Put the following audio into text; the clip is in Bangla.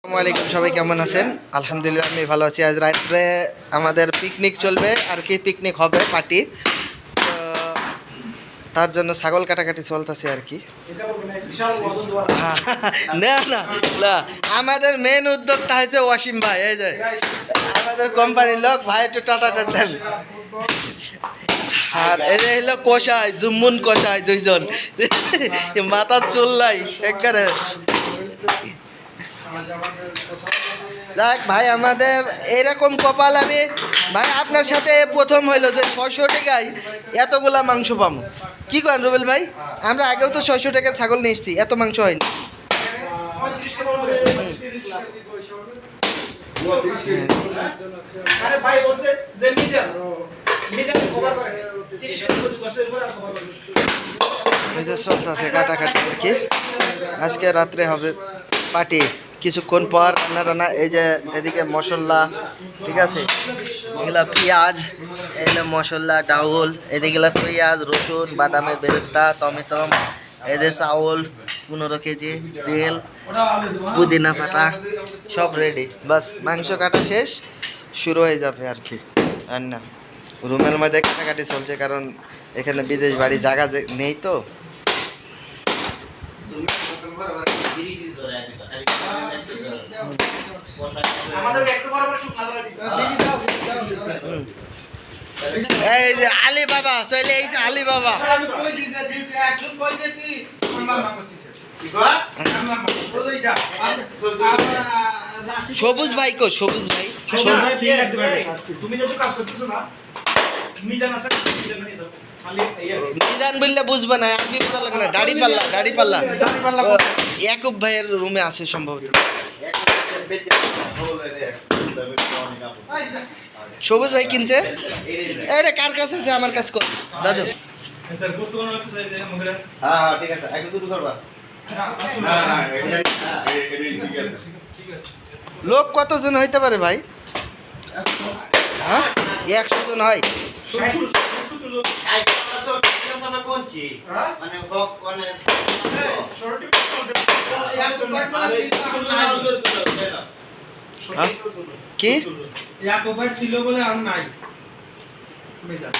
আসসালামু আলাইকুম, সবাই কেমন আছেন? আলহামদুলিল্লাহ, আমি ভালো আছি। আজ রাত্রে আমাদের পিকনিক চলবে, আর কি পিকনিক হবে পার্টি তো তার জন্য ছাগল কাটাকাটি চলতেছে আর কি। না না না। আমাদের মেন উদ্যোক্তা হয়েছে ওয়াসিম ভাই, এই যে। আমাদের কোম্পানির লোক, ভাই, একটু টাটা দেন আর এই যে হলো কষাই জুম্মুন কষাই দুইজন। মাথার চুল নাই, একবারে। যাক ভাই আমাদের এরকম কপাল আমি ভাই আপনার সাথে প্রথম হইল যে ছয়শো টাকায় এতগুলা মাংস পাবো। কি করেন রুবেল ভাই? আমরা আগেও তো ছয়শো টাকার ছাগল নিয়ে এসছি এত মাংস হয়নি। আরে ভাই ওর যে যে মিজান মিজান কভার করে। 30 এর মধ্যে 10 এর পর আর কভার করে এই যে চলতেছে কাটাকাটি আর কি। আজকে রাত্রে হবে পার্টি কিছুক্ষণ পর রান্না রান্না এই যে এদিকে মশলা, ঠিক আছে? এগুলা পেঁয়াজ এগুলো মশলা, ডাউল, এদিকে পেঁয়াজ, রসুন, বাদামের বেরেস্তা টমেটম এদের চাউল, পনেরো কেজি, তেল, পুদিনা পাতা, সব রেডি বাস, মাংস কাটা শেষ, শুরু হয়ে যাবে আর কি। রান্না রুমের মধ্যে কাটাকাটি চলছে, কারণ এখানে বিদেশ বাড়ি জায়গা নেই তো। এই যে আলী বাবা চলে এই যে আলী বাবা সবুজ ভাই। কো সবুজ ভাই। তুমি যেহেতু কাজ করতেছো না মিজান আছে মিজান নিয়ে যাও। নিদান বললে বুঝবে না আমি বুঝতে লাগে না দাড়ি পাল্লা দাড়ি পাল্লা। ইয়াকুব ভাইয়ের রুমে আছে সম্ভবত। সবুজ ভাই কিনছে? এটা কার কাছে আছে? আমার কাছে কর। দাদু। লোক কতজন হইতে পারে ভাই? হ্যাঁ? একশো জন হয়। কি? ছিল বলে আর নাই। মিজান